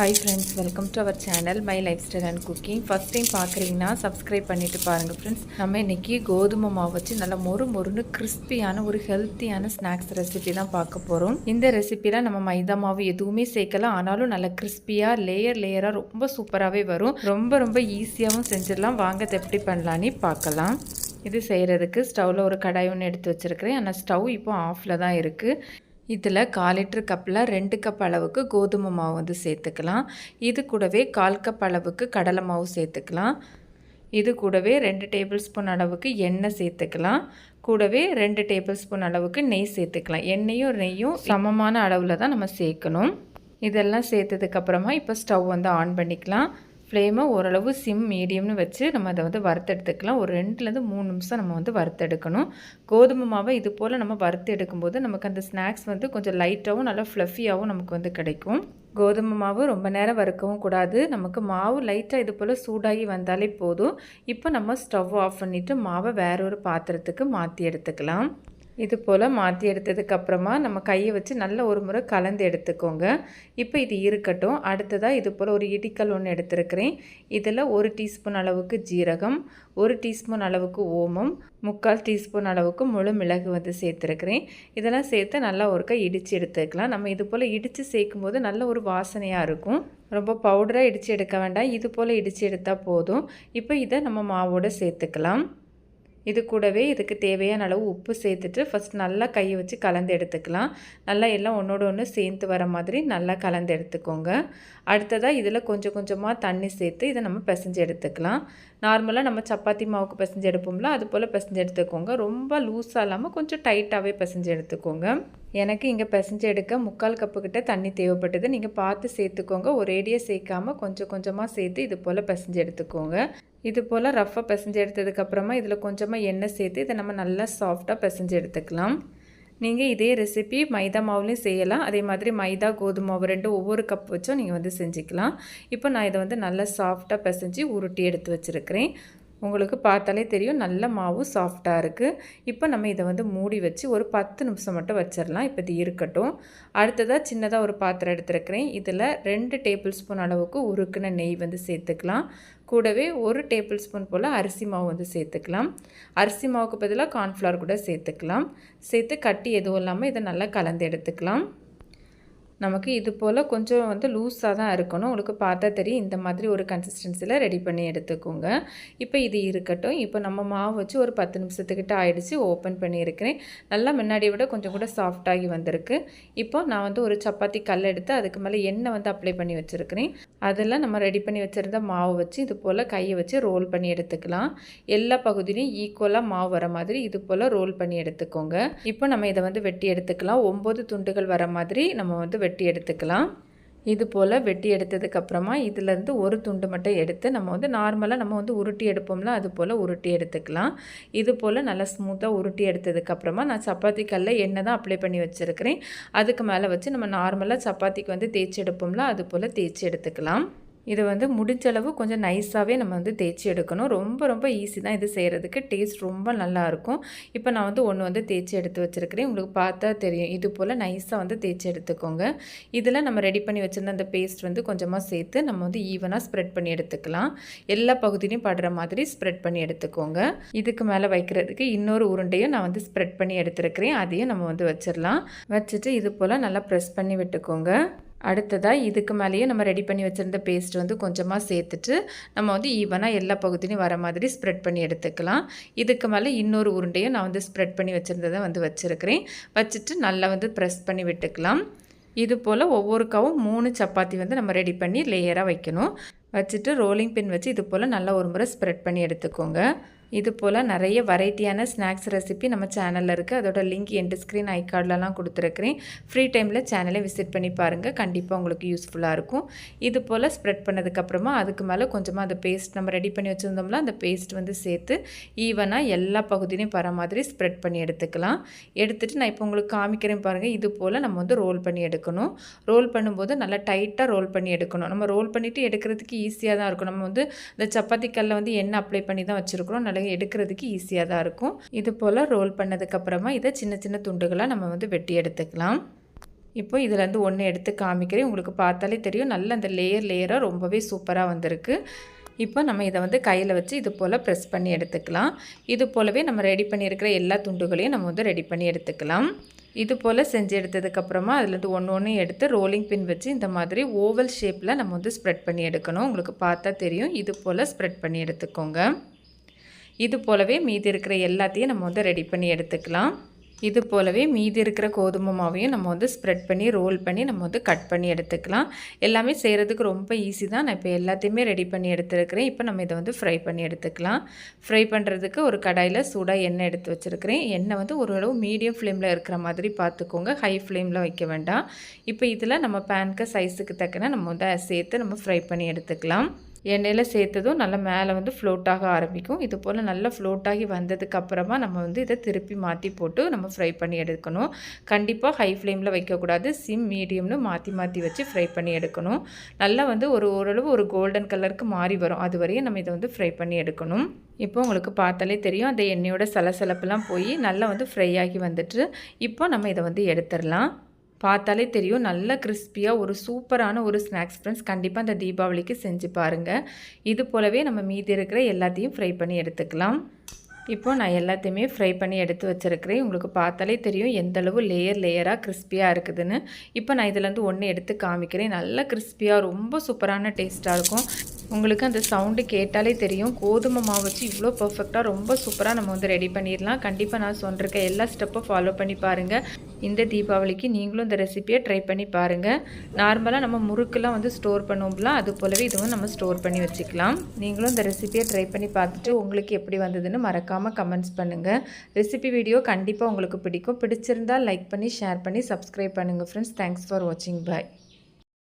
Hi friends welcome to our channel my lifestyle and cooking first time பார்க்குறீங்கன்னா subscribe பண்ணிவிட்டு பாருங்கள் friends நம்ம இன்றைக்கி கோதுமை மாவு வச்சு நல்லா மொறு மொறுன்னு கிறிஸ்பியான ஒரு ஹெல்த்தியான ஸ்நாக்ஸ் ரெசிபி தான் பார்க்க போகிறோம் இந்த ரெசிப்பியில் நம்ம மைதா மாவு எதுவுமே சேர்க்கலாம். ஆனாலும் நல்லா கிறிஸ்பியாக லேயர் லேயராக ரொம்ப சூப்பராகவே வரும். ரொம்ப ரொம்ப ஈஸியாகவும் செஞ்சிடலாம். வாங்க எப்படி பண்ணலான்னு பார்க்கலாம். இது செய்கிறதுக்கு ஸ்டவ்வில் ஒரு கடாய் ஒன்று எடுத்து வச்சுருக்கிறேன். ஆனால் ஸ்டவ் இப்போ ஆஃபில் தான் இருக்குது இதில் கால் லிட்டர் கப்பில் ரெண்டு கப் அளவுக்கு கோதுமை மாவு வந்து சேர்த்துக்கலாம். இது கூடவே கால் கப் அளவுக்கு கடலை மாவு சேர்த்துக்கலாம். இது கூடவே ரெண்டு டேபிள் ஸ்பூன் அளவுக்கு எண்ணெய் சேர்த்துக்கலாம். கூடவே ரெண்டு டேபிள் ஸ்பூன் அளவுக்கு நெய் சேர்த்துக்கலாம். எண்ணெயும் நெய்யும் சமமான அளவில் தான் நம்ம சேர்க்கணும். இதெல்லாம் சேர்த்ததுக்கப்புறமா இப்போ ஸ்டவ் வந்து ஆன் பண்ணிக்கலாம். ஃப்ளேமை ஓரளவு சிம் மீடியம்னு வச்சு நம்ம அதை வந்து வறுத்தெடுத்துக்கலாம். ஒரு ரெண்டுலேருந்து மூணு நிமிஷம் நம்ம வந்து வறுத்தெடுக்கணும். கோதுமை மாவை இது போல் நம்ம வறுத்து எடுக்கும்போது நமக்கு அந்த ஸ்நாக்ஸ் வந்து கொஞ்சம் லைட்டாகவும் நல்லா ஃப்ளஃபியாகவும் நமக்கு வந்து கிடைக்கும். கோதுமை மாவு ரொம்ப நேரம் வறுக்கவும் கூடாது. நமக்கு மாவு லைட்டாக இது போல் சூடாகி வந்தாலே போதும். இப்போ நம்ம ஸ்டவ் ஆஃப் பண்ணிவிட்டு மாவை வேற ஒரு பாத்திரத்துக்கு மாற்றி எடுத்துக்கலாம். இது போல் மாற்றி எடுத்ததுக்கப்புறமா நம்ம கையை வச்சு நல்ல ஒரு முறை கலந்து எடுத்துக்கோங்க. இப்போ இது இருக்கட்டும். அடுத்ததாக இது போல் ஒரு இடிக்கல் ஒன்று எடுத்துருக்கிறேன். இதில் ஒரு டீஸ்பூன் அளவுக்கு ஜீரகம் ஒரு டீஸ்பூன் அளவுக்கு ஓமம் முக்கால் டீஸ்பூன் அளவுக்கு முழு மிளகு வந்து சேர்த்துருக்கிறேன். இதெல்லாம் சேர்த்து நல்லா ஒருக்கா இடித்து எடுத்துக்கலாம். நம்ம இது போல் இடித்து சேர்க்கும் போது நல்ல ஒரு வாசனையாக இருக்கும். ரொம்ப பவுடராக இடித்து எடுக்க வேண்டாம். இது போல் இடித்து எடுத்தால் போதும். இப்போ இதை நம்ம மாவோடு சேர்த்துக்கலாம். இது கூடவே இதுக்கு தேவையான அளவு உப்பு சேர்த்துட்டு ஃபஸ்ட் நல்லா கையை வச்சு கலந்து எடுத்துக்கலாம். நல்லா எல்லாம் ஒன்றோட ஒன்று சேர்ந்து வர மாதிரி நல்லா கலந்து எடுத்துக்கோங்க. அடுத்ததாக இதில் கொஞ்சம் கொஞ்சமாக தண்ணி சேர்த்து இதை நம்ம பிசைஞ்சு எடுத்துக்கலாம். நார்மலாக நம்ம சப்பாத்தி மாவுக்கு பிசைஞ்சு எடுப்போம்ல அது போல் பிசைஞ்சு எடுத்துக்கோங்க. ரொம்ப லூஸாக இல்லாமல் கொஞ்சம் டைட்டாகவே பிசைஞ்சு எடுத்துக்கோங்க. எனக்கு இங்கே பிசைஞ்சு எடுக்க முக்கால் கப்பு கிட்ட தண்ணி தேவைப்பட்டது. நீங்கள் பார்த்து சேர்த்துக்கோங்க. ஒரேடியாக சேர்க்காமல் கொஞ்சம் கொஞ்சமாக சேர்த்து இது போல் பிசைஞ்சு எடுத்துக்கோங்க. இது போல் ரஃப்பாக பிசைஞ்சு எடுத்ததுக்கப்புறமா இதில் கொஞ்சமாக எண்ணெய் சேர்த்து இதை நம்ம நல்லா சாஃப்டாக பிசைஞ்சு எடுத்துக்கலாம். நீங்கள் இதே ரெசிபி மைதா மாவுலேயும் செய்யலாம். அதே மாதிரி மைதா கோதுமை மாவு ரெண்டும் ஒவ்வொரு கப் வச்சும் நீங்கள் வந்து செஞ்சுக்கலாம். இப்போ நான் இதை வந்து நல்லா சாஃப்டாக பிசைஞ்சு உருட்டி எடுத்து வச்சுருக்கிறேன். உங்களுக்கு பார்த்தாலே தெரியும் நல்ல மாவு சாஃப்டாக இருக்குது இப்போ நம்ம இதை வந்து மூடி வச்சு ஒரு பத்து நிமிஷம் மட்டும் வச்சிடலாம். இப்போ இது இருக்கட்டும். அடுத்ததாக சின்னதாக ஒரு பாத்திரம் எடுத்துருக்கிறேன். இதில் ரெண்டு டேபிள் ஸ்பூன் அளவுக்கு உருக்குன நெய் வந்து சேர்த்துக்கலாம். கூடவே ஒரு டேபிள் ஸ்பூன் போல் அரிசி மாவு வந்து சேர்த்துக்கலாம். அரிசி மாவுக்கு பதிலாக கார்ன்ஃப்ளவர் கூட சேர்த்துக்கலாம். சேர்த்து கட்டி எதுவும் இல்லாமல் இதை நல்லா கலந்து எடுத்துக்கலாம். நமக்கு இது போல் கொஞ்சம் வந்து லூஸாக தான் இருக்கணும். உங்களுக்கு பார்த்தா தெரியும் இந்த மாதிரி ஒரு கன்சிஸ்டன்சியில் ரெடி பண்ணி எடுத்துக்கோங்க. இப்போ இது இருக்கட்டும். இப்போ நம்ம மாவு வச்சு ஒரு பத்து நிமிஷத்துக்கிட்ட ஆயிடுச்சு. ஓப்பன் பண்ணியிருக்கிறேன். நல்லா முன்னாடியை விட கொஞ்சம் கூட சாஃப்டாகி வந்திருக்கு. இப்போ நான் வந்து ஒரு சப்பாத்தி கல் எடுத்து அதுக்கு மேலே எண்ணெய் வந்து அப்ளை பண்ணி வச்சுருக்கிறேன். அதெல்லாம் நம்ம ரெடி பண்ணி வச்சுருந்த மாவு வச்சு இது போல் கையை வச்சு ரோல் பண்ணி எடுத்துக்கலாம். எல்லா பகுதியிலையும் ஈக்குவலாக மாவு வர மாதிரி இது போல் ரோல் பண்ணி எடுத்துக்கோங்க. இப்போ நம்ம இதை வந்து வெட்டி எடுத்துக்கலாம். ஒம்பது துண்டுகள் வர மாதிரி நம்ம வந்து வெட்டி எடுத்துக்கலாம். இது போல் வெட்டி எடுத்ததுக்கப்புறமா இதிலேருந்து ஒரு துண்டு மட்டும் எடுத்து நம்ம வந்து நார்மலாக நம்ம வந்து உருட்டி எடுப்போம்ல அது போல் உருட்டி எடுத்துக்கலாம். இது போல் நல்லா ஸ்மூத்தாக உருட்டி எடுத்ததுக்கப்புறமா நான் சப்பாத்தி கல்ல எண்ணெய் தான் அப்ளை பண்ணி வச்சுருக்கிறேன். அதுக்கு மேலே வச்சு நம்ம நார்மலாக சப்பாத்திக்கு வந்து தேய்ச்சி எடுப்போம்ல அது போல் தேய்ச்சி எடுத்துக்கலாம். இதை வந்து முடிஞ்சளவு கொஞ்சம் நைஸாகவே நம்ம வந்து தேய்ச்சி எடுக்கணும். ரொம்ப ரொம்ப ஈஸி தான் இது செய்கிறதுக்கு டேஸ்ட் ரொம்ப நல்லாயிருக்கும் இப்போ நான் வந்து ஒன்று வந்து தேய்ச்சி எடுத்து வச்சுருக்கிறேன். உங்களுக்கு பார்த்தா தெரியும். இது போல் நைஸாக வந்து தேய்ச்சி எடுத்துக்கோங்க. இதில் நம்ம ரெடி பண்ணி வச்சுருந்த அந்த பேஸ்ட் வந்து கொஞ்சமாக சேர்த்து நம்ம வந்து ஈவனாக ஸ்ப்ரெட் பண்ணி எடுத்துக்கலாம். எல்லா பகுதியிலையும் படுற மாதிரி ஸ்ப்ரெட் பண்ணி எடுத்துக்கோங்க. இதுக்கு மேலே வைக்கிறதுக்கு இன்னொரு உருண்டையும் நான் வந்து ஸ்ப்ரெட் பண்ணி எடுத்துருக்கிறேன். அதையும் நம்ம வந்து வச்சிடலாம் வச்சுட்டு இது போல் நல்லா ப்ரெஸ் பண்ணி விட்டுக்கோங்க. அடுத்ததாக இதுக்கு மேலேயே நம்ம ரெடி பண்ணி வச்சுருந்த பேஸ்ட் வந்து கொஞ்சமாக சேர்த்துட்டு நம்ம வந்து ஈவனாக எல்லா பகுதியிலையும் வர மாதிரி ஸ்ப்ரெட் பண்ணி எடுத்துக்கலாம். இதுக்கு மேலே இன்னொரு உருண்டையும் நான் வந்து ஸ்ப்ரெட் பண்ணி வச்சுருந்ததை வந்து வச்சுருக்கிறேன். வச்சுட்டு நல்லா வந்து ப்ரெஸ் பண்ணி விட்டுக்கலாம். இது போல் ஒவ்வொரு கவும் மூணு சப்பாத்தி வந்து நம்ம ரெடி பண்ணி லேயராக வைக்கணும். வச்சுட்டு ரோலிங் பின் வச்சு இது போல் நல்லா ஒரு முறை ஸ்ப்ரெட் பண்ணி எடுத்துக்கோங்க. இது போல் நிறைய வெரைட்டியான ஸ்நாக்ஸ் ரெசிபி நம்ம சேனலில் இருக்குது அதோட லிங்க் என் ஸ்க்ரீன் ஐ கார்டிலலாம் கொடுத்துருக்குறேன். ஃப்ரீ டைமில் சேனலை விசிட் பண்ணி பாருங்கள் கண்டிப்பாக உங்களுக்கு யூஸ்ஃபுல்லாக இருக்கும். இது போல் ஸ்ப்ரெட் பண்ணதுக்கப்புறமா அதுக்கு மேலே கொஞ்சமாக அந்த பேஸ்ட் நம்ம ரெடி பண்ணி வச்சுருந்தோம்னா அந்த பேஸ்ட் வந்து சேர்த்து ஈவனாக எல்லா பகுதியிலையும் வர மாதிரி ஸ்ப்ரெட் பண்ணி எடுத்துக்கலாம். எடுத்துகிட்டு நான் இப்போ உங்களுக்கு காமிக்கிறேன் பாருங்கள் இது போல் நம்ம வந்து ரோல் பண்ணி எடுக்கணும். ரோல் பண்ணும்போது நல்லா டைட்டாக ரோல் பண்ணி எடுக்கணும். நம்ம ரோல் பண்ணிவிட்டு எடுக்கிறதுக்கு ஈஸியாக தான் இருக்கும். நம்ம வந்து இந்த சப்பாத்தி கல்லில் வந்து எண்ணெய் அப்ளை பண்ணி தான் வச்சுருக்கிறோம். நல்லா எடுக்கிறதுக்கு ஈஸியாக தான் இருக்கும். இது போல் ரோல் பண்ணதுக்கப்புறமா இதை சின்ன சின்ன துண்டுகளாக நம்ம வந்து வெட்டி எடுத்துக்கலாம். இப்போ இதுலேருந்து ஒன்று எடுத்து காமிக்கிறேன். உங்களுக்கு பார்த்தாலே தெரியும். நல்ல அந்த லேயர் லேயராக ரொம்பவே சூப்பராக வந்திருக்கு. இப்போ நம்ம இதை வந்து கையில் வச்சு இது போல் ப்ரெஸ் பண்ணி எடுத்துக்கலாம். இது போலவே நம்ம ரெடி பண்ணியிருக்கிற எல்லா துண்டுகளையும் நம்ம வந்து ரெடி பண்ணி எடுத்துக்கலாம். இது போல் செஞ்சு எடுத்ததுக்கப்புறமா அதுலேருந்து ஒன்று ஒன்று எடுத்து ரோலிங் பின் வச்சு இந்த மாதிரி ஓவல் ஷேப்பில் நம்ம வந்து ஸ்ப்ரெட் பண்ணி எடுக்கணும். உங்களுக்கு பார்த்தா தெரியும். இது போல் ஸ்ப்ரெட் பண்ணி எடுத்துக்கோங்க. இது போலவே மீதி இருக்கிற எல்லாத்தையும் நம்ம வந்து ரெடி பண்ணி எடுத்துக்கலாம். இது போலவே மீதி இருக்கிற கோதுமை மாவையும் நம்ம வந்து ஸ்ப்ரெட் பண்ணி ரோல் பண்ணி நம்ம வந்து கட் பண்ணி எடுத்துக்கலாம். எல்லாமே செய்கிறதுக்கு ரொம்ப ஈஸி தான். நான் இப்போ எல்லாத்தையுமே ரெடி பண்ணி எடுத்துருக்கிறேன். இப்போ நம்ம இதை வந்து ஃப்ரை பண்ணி எடுத்துக்கலாம். ஃப்ரை பண்ணுறதுக்கு ஒரு கடாயில் சூடாக எண்ணெய் எடுத்து வச்சுருக்கிறேன். எண்ணெய் வந்து ஓரளவு மீடியம் ஃப்ளேமில் இருக்கிற மாதிரி பார்த்துக்கோங்க ஹை ஃப்ளேமில் வைக்க வேண்டாம். இப்போ இதில் நம்ம பேனுக்கு சைஸுக்கு தக்கன நம்ம வந்து சேர்த்து நம்ம ஃப்ரை பண்ணி எடுத்துக்கலாம். எண்ணெயில் சேர்த்ததும் நல்லா மேலே வந்து ஃப்ளோட்டாக ஆரம்பிக்கும். இது போல் நல்லா ஃப்ளோட்டாகி வந்ததுக்கப்புறமா நம்ம வந்து இதை திருப்பி மாற்றி போட்டு நம்ம ஃப்ரை பண்ணி எடுக்கணும். கண்டிப்பாக ஹை ஃப்ளேமில் வைக்கக்கூடாது சிம் மீடியம்னு மாற்றி மாற்றி வச்சு ஃப்ரை பண்ணி எடுக்கணும். நல்லா வந்து ஒரு ஓரளவு ஒரு கோல்டன் கலருக்கு மாறி வரும். அது வரையும் நம்ம இதை வந்து ஃப்ரை பண்ணி எடுக்கணும். இப்போ உங்களுக்கு பார்த்தாலே தெரியும். அந்த எண்ணெயோட சலசலப்புலாம் போய் நல்லா வந்து ஃப்ரை ஆகி வந்துட்டு இப்போ நம்ம இதை வந்து எடுத்துடலாம். பார்த்தாலே தெரியும். நல்ல கிறிஸ்பியாக ஒரு சூப்பரான ஒரு ஸ்நாக்ஸ் ஃப்ரெண்ட்ஸ் கண்டிப்பாக அந்த தீபாவளிக்கு செஞ்சு பாருங்கள் இது போலவே நம்ம மீதி இருக்கிற எல்லாத்தையும் ஃப்ரை பண்ணி எடுத்துக்கலாம். இப்போ நான் எல்லாத்தையுமே ஃப்ரை பண்ணி எடுத்து வச்சுருக்கிறேன். உங்களுக்கு பார்த்தாலே தெரியும் எந்தளவு லேயர் லேயராக கிறிஸ்பியாக இருக்குதுன்னு. இப்போ நான் இதுலேருந்து ஒன்று எடுத்து காமிக்கிறேன். நல்ல கிறிஸ்பியாக ரொம்ப சூப்பரான டேஸ்ட்டாக இருக்கும். உங்களுக்கு அந்த சவுண்டு கேட்டாலே தெரியும். கோதுமை மாவு வச்சு இவ்வளோ பர்ஃபெக்டாக ரொம்ப சூப்பராக நம்ம வந்து ரெடி பண்ணிடலாம். கண்டிப்பாக நான் சொல்லிருக்க எல்லா ஸ்டெப்பும் ஃபாலோ பண்ணி பாருங்கள் இந்த தீபாவளிக்கு நீங்களும் இந்த ரெசிப்பியை ட்ரை பண்ணி பாருங்கள் நார்மலாக நம்ம முறுக்கெல்லாம் வந்து ஸ்டோர் பண்ணுவோம்லாம் அது போலவே இதுவும் நம்ம ஸ்டோர் பண்ணி வச்சுக்கலாம். நீங்களும் இந்த ரெசிப்பியை ட்ரை பண்ணி பார்த்துட்டு உங்களுக்கு எப்படி வந்ததுன்னு மறக்காமல் கமெண்ட்ஸ் பண்ணுங்கள் ரெசிபி வீடியோ கண்டிப்பாக உங்களுக்கு பிடிக்கும். பிடிச்சிருந்தால் லைக் பண்ணி ஷேர் பண்ணி சப்ஸ்கிரைப் பண்ணுங்கள் ஃப்ரெண்ட்ஸ் தேங்க்ஸ் ஃபார் வாட்சிங் பாய்